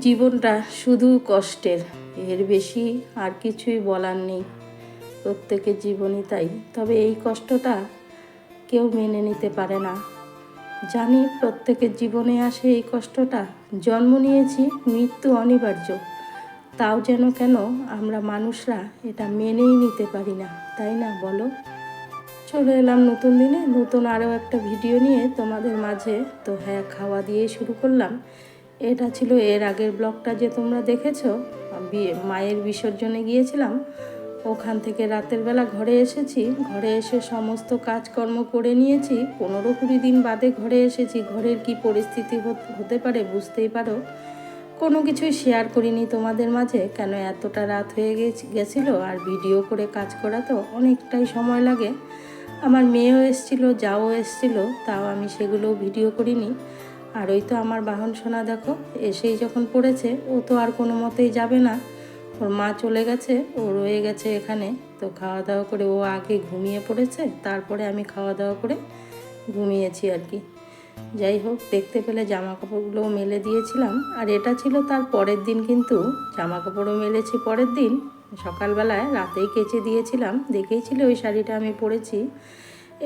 জীবনটা শুধু কষ্টের, এর বেশি আর কিছুই বলার নেই। প্রত্যেকের জীবনই তাই, তবে এই কষ্টটা কেউ মেনে নিতে পারে না। জানি প্রত্যেকের জীবনে আসে এই কষ্টটা। জন্ম নিয়েছি, মৃত্যু অনিবার্য। তাও যেন কেন আমরা মানুষরা এটা মেনেই নিতে পারি না, তাই না বলো? চলে এলাম নতুন দিনে, নতুন আরও একটা ভিডিও নিয়ে তোমাদের মাঝে। তো হ্যাঁ খাওয়া দিয়ে শুরু করলাম। এটা ছিল এর আগের ব্লগটা যে তোমরা দেখেছ। মায়ের বিসর্জনে গিয়েছিলাম। ওখান থেকে রাতের বেলা ঘরে এসেছি। ঘরে এসে সমস্ত কাজকর্ম করে নিয়েছি। পনেরো কুড়ি দিন বাদে ঘরে এসেছি। ঘরের কি পরিস্থিতি হত- পারে বুঝতেই পারো। কোনো কিছুই শেয়ার করিনি তোমাদের মাঝে। কেন এতটা রাত হয়ে গেছ- গেছিল? আর ভিডিও করে কাজ করা তো অনেকটাই সময় লাগে। আমার মেয়েও এসছিল, যাও এসছিল, তাও আমি সেগুলো ভিডিও করিনি। আর ওই তো আমার বাহন সোনা, দেখো, এসেই যখন পড়েছে, ও তো আর কোনো মতেই যাবে না। ওর মা চলে গেছে, ও রয়ে গেছে এখানে। তো খাওয়া দাওয়া করে ও আগে ঘুমিয়ে পড়েছে, তারপরে আমি খাওয়া দাওয়া করে ঘুমিয়েছি আর কি। যাই হোক, দেখতে পেলে জামা কাপড়গুলোও মেলে দিয়েছিলাম। আর এটা ছিল তার পরের দিন কিন্তু জামা কাপড়ও মেলেছি পরের দিন। সকালবেলায় রাতেই কেচে দিয়েছিলাম, দেখেইছিলে ওই শাড়িটা আমি পরেছি।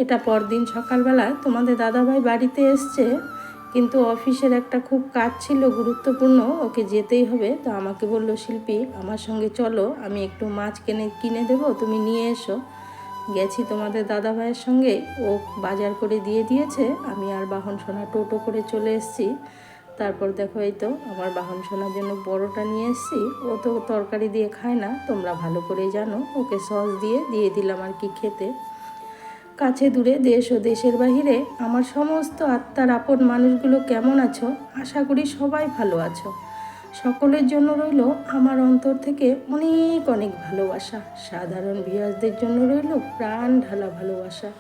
এটা পরদিন সকালবেলায় তোমাদের দাদাভাই বাড়িতে এসছে কিন্তু অফিসের একটা খুব কাজ ছিল, গুরুত্বপূর্ণ, ওকে যেতেই হবে। তো আমাকে বলল, শিল্পী, আমার সঙ্গে চলো, আমি একটু মাছ কিনে কিনে দেবো, তুমি নিয়ে এসো। গেছি তোমাদের দাদা ভাইয়ের সঙ্গে, ও বাজার করে দিয়ে দিয়েছে, আমি আর বাহন সোনা টোটো করে চলে এসেছি। তারপর দেখো এই তো, আমার বাহন সোনার জন্য বড়টা নিয়ে এসেছি, ও তো তরকারি দিয়ে খায় না, তোমরা ভালো করেই জানো, ওকে সস দিয়ে দিয়ে দিলাম আর কি খেতে। কাছে দূরে দেশ ও দেশের বাহিরে আমার সমস্ত আত্মার আপন মানুষগুলো কেমন আছো? আশা করি সবাই ভালো আছো। সকলের জন্য রইল আমার অন্তর থেকে অনেক অনেক ভালোবাসা। সাধারণ ভিউয়ার্সদের জন্য রইল প্রাণ ঢালা ভালোবাসা।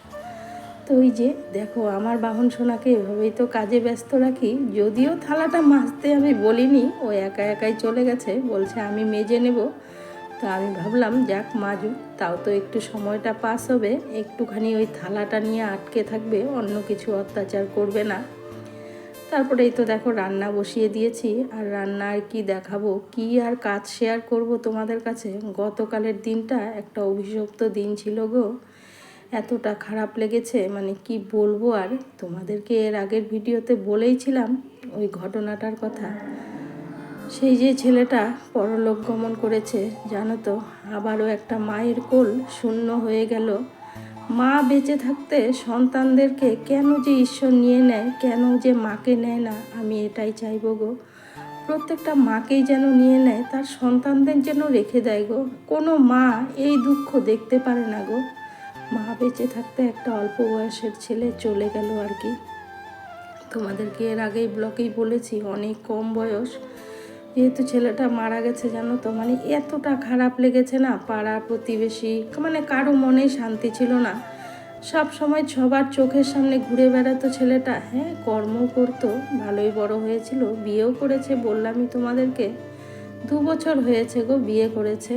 তো ওই যে, দেখো, আমার বাহন সোনাকে এভাবেই তো কাজে ব্যস্ত রাখি। যদিও থালাটা মাজতে আমি বলিনি, ও একা একাই চলে গেছে, বলছে আমি মেজে নেব। তো আমি ভাবলাম, যাক মাজু তাও তো একটু সময়টা পাস হবে। একটুখানি ওই থালাটা নিয়ে আটকে থাকবে, অন্য কিছু অত্যাচার করবে না। তারপরে এই তো দেখো রান্না বসিয়ে দিয়েছি, আর রান্না আর কি দেখাবো, কি আর কাজ শেয়ার করব তোমাদের কাছে? গতকালের দিনটা একটা অভিশপ্ত দিন ছিল গো। এতটা খারাপ লেগেছে মানে কি বলব আর? তোমাদেরকে এর আগের ভিডিওতে বলেইছিলাম ওই ঘটনাটার কথা। সেই যে ছেলেটা পরলোক গমন করেছে, জানো তো, আবারও একটা মায়ের কোল শূন্য হয়ে গেল। মা বেঁচে থাকতে সন্তানদেরকে কেন যে ঈশ্বর নিয়ে নেয়, কেন যে মাকে নেয় না, আমি এটাই চাইব গো। প্রত্যেকটা মাকেই যেন নিয়ে নেয়, তার সন্তানদের যেন রেখে দেয় গো। কোনো মা এই দুঃখ দেখতে পারে না গো। মা বেঁচে থাকতে একটা অল্প বয়সের ছেলে চলে গেল আর কি। তোমাদেরকে এর আগেই ব্লকেই বলেছি, অনেক কম বয়স। যেহেতু ছেলেটা মারা গেছে, জানো তো মানে এতটা খারাপ লেগেছে না পাড়া প্রতিবেশী মানে কারও মনে শান্তি ছিল না। সব সময় সবার চোখের সামনে ঘুরে বেড়াতো ছেলেটা। হ্যাঁ কর্ম করতো, ভালোই বড় হয়েছিল, বিয়েও করেছে, বললামই তোমাদেরকে। দু বছর হয়েছে গো, বিয়ে করেছে।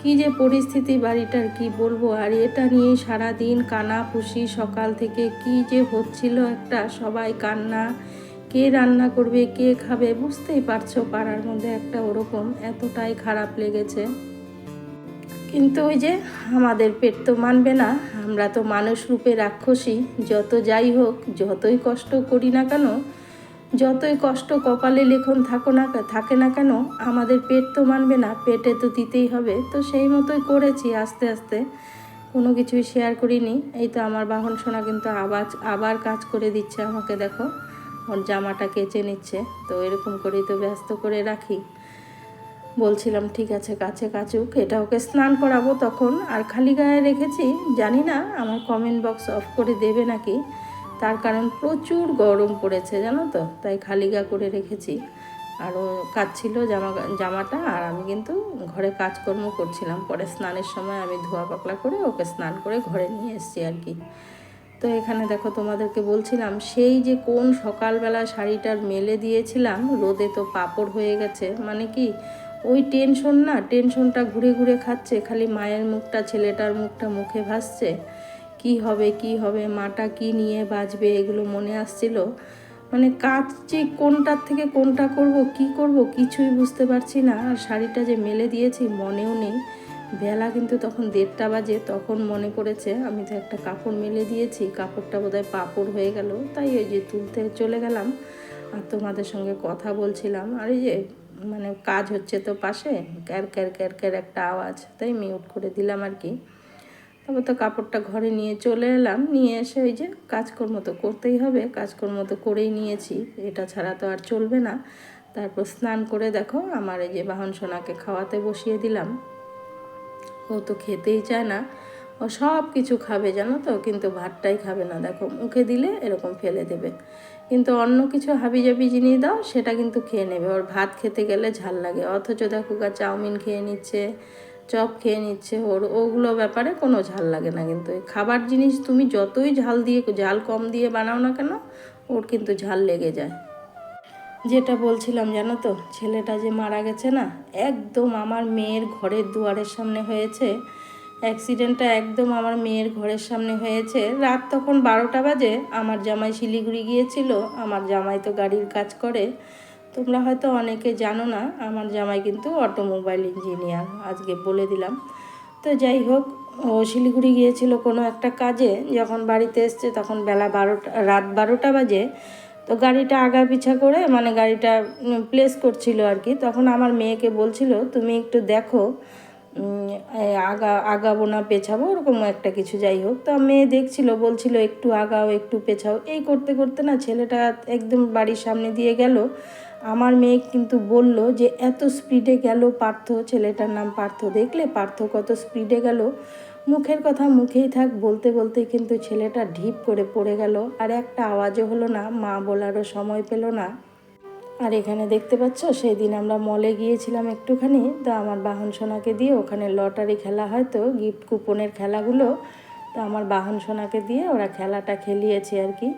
কি যে পরিস্থিতি বাড়িটার, কি বলব? আর এটা নিয়েই সারাদিন কানা খুশি, সকাল থেকে কি যে হচ্ছিল একটা, সবাই কান্না। কে রান্না করবে, কে খাবে বুঝতেই পারছ পাড়ার মধ্যে একটা ওরকম এতটাই খারাপ লেগেছে। কিন্তু ওই যে আমাদের পেট তো মানবে না, আমরা তো মানুষ রূপে রাক্ষসী, যত যাই হোক, যতই কষ্ট করি না কেন, যতই কষ্ট কপালে লেখন থাকো না থাকে না কেন, আমাদের পেট তো মানবে না, পেটে তো দিতেই হবে। তো সেই মতোই করেছি আস্তে আস্তে, কোনো কিছুই শেয়ার করিনি। এই তো আমার বাহন সোনা কিন্তু আবার আবার কাজ করে দিচ্ছে আমাকে, দেখো। জামাটা কেচে নিচ্ছে, তো এরকম করেই তো ব্যস্ত করে রাখি। বলছিলাম, ঠিক আছে, কাছে কাচুক, এটা ওকে স্নান করাবো তখন। আর খালি গায়ে রেখেছি, জানি না, আমার কমেন্ট বক্স অফ করে দেবে নাকি। তার কারণ প্রচুর গরম পড়েছে, জানো তো? তাই খালি গা করে রেখেছি। আর ও কাজ ছিল জামা, জামাটা, আর আমি কিন্তু ঘরে কাজকর্ম করছিলাম। পরে স্নানের সময় আমি ধোয়া পাকলা করে ওকে স্নান করে ঘরে নিয়ে এসেছি আর কি। তো এখানে দেখো তোমাদেরকে বলছিলাম, সেই যে কোন সকালবেলা শাড়িটার মেলে দিয়েছিলাম, রোদে তো পাপড় হয়ে গেছে। মানে কি, ওই টেনশন না, টেনশনটা ঘুরে ঘুরে খাচ্ছে, খালি মায়ের মুখটা, ছেলেটার মুখটা মুখে ভাসছে। কি হবে কি হবে, মাটা কি নিয়ে বাঁচবে এগুলো মনে আসছিল। মানে কাজ যে কোনটার থেকে কোনটা করব, কি করব, কিছুই বুঝতে পারছি না। আর শাড়িটা যে মেলে দিয়েছি, মনেও নেই। বেলা কিন্তু তখন দেড়টা বাজে, তখন মনে পড়েছে আমি তো একটা কাপড় মেলে দিয়েছি, কাপড়টা বোধহয় পাপড় হয়ে গেল। তাই ওই যে তুলতে চলে গেলাম আর তোমাদের সঙ্গে কথা বলছিলাম। আর এই যে মানে কাজ হচ্ছে তো পাশে, ক্যার ক্যার ক্যার ক্যার একটা আওয়াজ, তাই মিউট করে দিলাম আর কি। তারপর তো কাপড়টা ঘরে নিয়ে চলে এলাম, নিয়ে এসে ওই যে কাজকর্ম তো করতেই হবে, কাজকর্ম তো করেই নিয়েছি, এটা ছাড়া তো আর চলবে না। তারপর স্নান করে দেখো, আমার এই যে বাহন সোনাকে খাওয়াতে বসিয়ে দিলাম। ও তো খেতেই চায় না। ও সব কিছু খাবে, জানো তো? কিন্তু ভাতটাই খাবে না। দেখো, মুখে দিলে এরকম ফেলে দেবে। কিন্তু অন্য কিছু হাবিজাবি জিনিস দাও, সেটা কিন্তু খেয়ে নেবে। ওর ভাত খেতে গেলে ঝাল লাগে। অথচ দেখো গা, চাউমিন খেয়ে নিচ্ছে, চপ খেয়ে নিচ্ছে। ওর, ওগুলো ব্যাপারে কোনো ঝাল লাগে না কিন্তু। খাবার জিনিস তুমি যতই ঝাল দিয়ে, ঝাল কম দিয়ে বানাও না কেন, ওর কিন্তু ঝাল লেগে যায়। যেটা বলছিলাম, জানো তো? ছেলেটা যে মারা গেছে না, একদম আমার মেয়ের ঘরের দুয়ারের সামনে হয়েছে। অ্যাক্সিডেন্টটা একদম আমার মেয়ের ঘরের সামনে হয়েছে। রাত তখন বারোটা বাজে, আমার জামাই শিলিগুড়ি গিয়েছিল, আমার জামাই তো গাড়ির কাজ করে। তোমরা হয়তো অনেকে জানো না, আমার জামাই কিন্তু অটোমোবাইল ইঞ্জিনিয়ার, আজকে বলে দিলাম। তো যাই হোক, ও শিলিগুড়ি গিয়েছিল কোনো একটা কাজে, যখন বাড়িতে এসছে তখন বেলা বারোটা, রাত বারোটা বাজে। তো গাড়িটা আগা পিছা করে মানে গাড়িটা প্লেস করছিল আর কি তখন আমার মেয়েকে বলছিল, তুমি একটু দেখো আগা, আগাবো না, পেছাবো, ওরকম একটা কিছু যাই হোক। তো মেয়ে দেখছিল, বলছিল, একটু আগাও, একটু পেছাও। এই করতে করতে না ছেলেটা একদম বাড়ির সামনে দিয়ে গেল। আমার মেয়ে কিন্তু বলল যে, এত স্পিডে গেল পার্থ, ছেলেটার নাম পার্থ। দেখলে পার্থ কত স্পিডে গেল। মুখের কথা মুখেই থাক, বলতে বলতেই কিন্তু ছেলেটা ঢিপ করে পড়ে গেল। আর একটা আওয়াজও হলো না, মা বলারও সময় পেল না। আর এখানে দেখতে পাচ্ছ সেই দিন আমরা মলে গিয়েছিলাম একটুখানি, তো আমার বাহন সোনাকে দিয়ে ওখানে লটারি খেলা হয় তো, গিফট কুপনের খেলাগুলো। তো আমার বাহন সোনাকে দিয়ে ওরা খেলাটা খেলিয়েছে আর কি।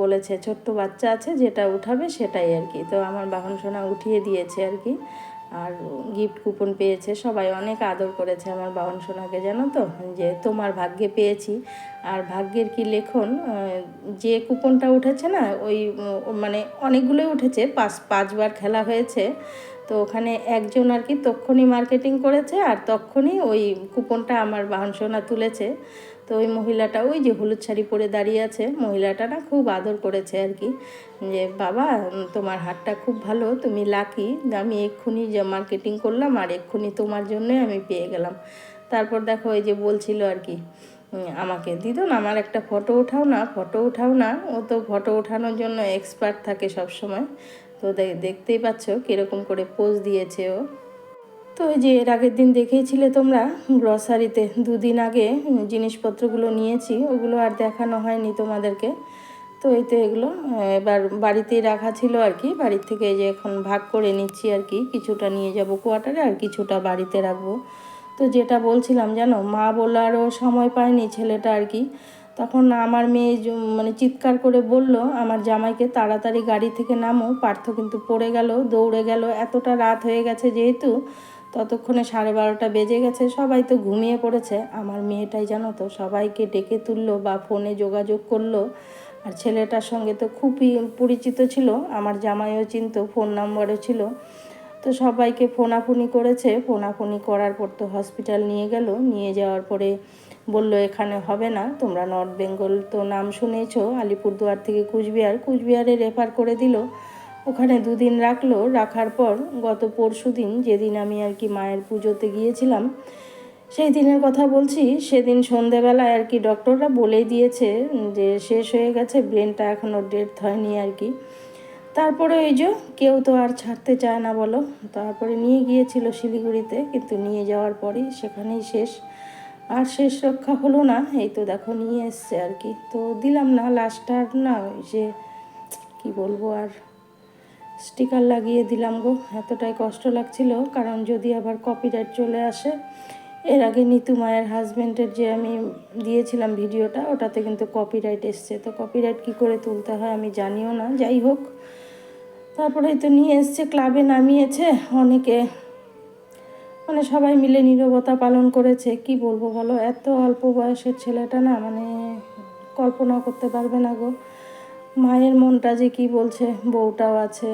বলেছে, ছোট্ট বাচ্চা আছে, যেটা উঠাবে সেটাই আর কি। তো আমার বাহন সোনা উঠিয়ে দিয়েছে আর কি। আর গিফট কুপন পেয়েছে, সবাই অনেক আদর করেছে আমার বাউন সোনাকে, জানো তো? যে তোমার ভাগ্যে পেয়েছি। আর ভাগ্যের কি লেখন? যে কুপনটা উঠেছে না, ওই মানে অনেকগুলোই উঠেছে, পাঁচ, পাঁচবার খেলা হয়েছে। তো ওখানে একজন আর কি তক্ষণই মার্কেটিং করেছে আর তখনই ওই কুপনটা আমার বাহন সোনা তুলেছে। তো ওই মহিলাটা, ওই যে হলুদ শাড়ি পরে দাঁড়িয়ে আছে, মহিলাটা না খুব আদর করেছে আর কি। যে, বাবা তোমার হাতটা খুব ভালো, তুমি লাকি আমি এক্ষুনি যে মার্কেটিং করলাম আর এক্ষুনি তোমার জন্যই আমি পেয়ে গেলাম। তারপর দেখো ওই যে বলছিল আর কি আমাকে দিদন আমার একটা ফটো উঠাও না ফটো উঠাও না। ও তো ফটো ওঠানোর জন্য এক্সপার্ট থাকে সব সময় তো দেখতেই পাচ্ছ কীরকম করে পোজ দিয়েছে ও তো ওই যে এর আগের দিন দেখেইছিলে তোমরা গ্রসারিতে দুদিন আগে জিনিসপত্রগুলো নিয়েছি, ওগুলো আর দেখানো হয়নি তোমাদেরকে। তো এই তো এগুলো, এবার বাড়িতেই রাখা ছিল আর কি, বাড়ির থেকে যে এখন ভাগ করে নিচ্ছি আর কি, কিছুটা নিয়ে যাব কোয়ার্টারে আর কিছুটা বাড়িতে রাখব। তো যেটা বলছিলাম জানো, মা বলারও সময় পায়নি ছেলেটা আর কি তখন আমার মেয়ে মানে চিৎকার করে বলল, আমার জামাইকে তাড়াতাড়ি গাড়ি থেকে নামো, পার্থ কিন্তু পড়ে গেল, দৌড়ে গেল, এতটা রাত হয়ে গেছে যেহেতু, ততক্ষণে সাড়ে বারোটা বেজে গেছে, সবাই তো ঘুমিয়ে পড়েছে, আমার মেয়েটাই জানো তো, সবাইকে ডেকে তুললো বা ফোনে যোগাযোগ করল, আর ছেলেটার সঙ্গে তো খুবই পরিচিত ছিল, আমার জামাইও চিনতো, ফোন নাম্বারও ছিল, তো সবাইকে ফোনাফুনি করেছে, ফোনাফুনি করার পর তো হসপিটাল নিয়ে গেল, নিয়ে যাওয়ার পরে বলল, এখানে হবে না, তোমরা নর্থ বেঙ্গল তো নাম শুনেছ, আলিপুরদুয়ার থেকে কুচবিহার। কুচবিহারে রেফার করে দিল। ওখানে দুদিন রাখল, রাখার পর গত পরশু দিন যেদিন আমি আর কি মায়ের পুজোতে গিয়েছিলাম, সেই দিনের কথা বলছি, সেদিন সন্ধেবেলায় আর কি ডক্টররা বলেই দিয়েছে যে শেষ হয়ে গেছে ব্রেনটা এখনও ডেথ হয়নি আর কি। তারপরে ওই যে কেউ তো আর ছাড়তে চায় না বলো, তারপরে নিয়ে গিয়েছিল শিলিগুড়িতে, কিন্তু নিয়ে যাওয়ার পরেই সেখানেই শেষ। আর শেষ রক্ষা হলো না। এই তো দেখো, নিয়ে এসছে আর কি। তো দিলাম না লাস্টটা না, ওই যে কি বলব আর স্টিকার লাগিয়ে দিলাম গো। এতটাই কষ্ট লাগছিল, কারণ যদি আবার কপিরাইট চলে আসে, এর আগে নিতু মায়ের হাজব্যান্ডের যে আমি দিয়েছিলাম ভিডিওটা, ওটাতে কিন্তু কপিরাইট এসছে। তো কপিরাইট কি করে তুলতে হয় আমি জানিও না, যাই হোক। তারপরে তো নিয়ে এসছে ক্লাবে নামিয়েছে অনেকে। মানে সবাই মিলে নীরবতা পালন করেছে, কি বলব বলো? এত অল্প বয়সের ছেলেটা না মানে কল্পনা করতে পারবে না গো। মায়ের মনটা যে কি বলছে, বউটাও আছে।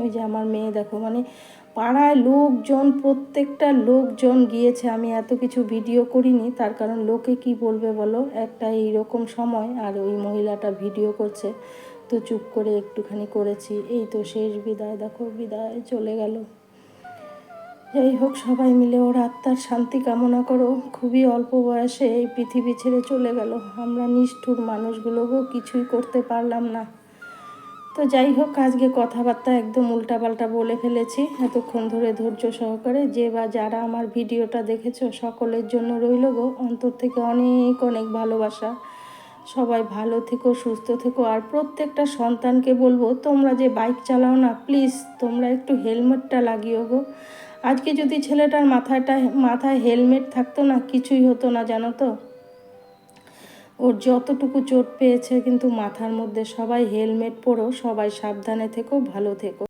ওই যে আমার মেয়ে দেখো মানে পাড়ায় লোকজন, প্রত্যেকটা লোকজন গিয়েছে, আমি এত কিছু ভিডিও করিনি, তার কারণ লোকে কি বলবে বলো? একটা এইরকম সময়, আর ওই মহিলাটা ভিডিও করছে। তো চুপ করে একটুখানি করেছি। এই তো শেষ বিদায়, দেখো বিদায় চলে গেল। যাই হোক সবাই মিলে ওর আত্মার শান্তি কামনা করো। খুবই অল্প বয়সে এই পৃথিবী ছেড়ে চলে গেল। আমরা নিষ্ঠুর মানুষগুলোকেও কিছুই করতে পারলাম না। তো যাই হোক আজকে কথাবার্তা একদম উল্টাপাল্টা বলে ফেলেছি। এতক্ষণ ধরে ধৈর্য সহকারে যে বা যারা আমার ভিডিওটা দেখেছ, সকলের জন্য রইল গো। অন্তর থেকে অনেক অনেক ভালোবাসা। সবাই ভালো থেকো, সুস্থ থেকো। আর প্রত্যেকটা সন্তানকে বলব, তোমরা যে বাইক চালাও না, প্লিজ তোমরা একটু হেলমেটটা লাগিও গো। আজকে যদি ছেলেটার মাথাটা, মাথায় হেলমেট থাকতো না, কিছুই হতো না, জানো তো? ওর যতটুকু চোট পেয়েছে কিন্তু মাথার মধ্যে সবাই হেলমেট পরো, সবাই সাবধানে থেকো, ভালো থেকো।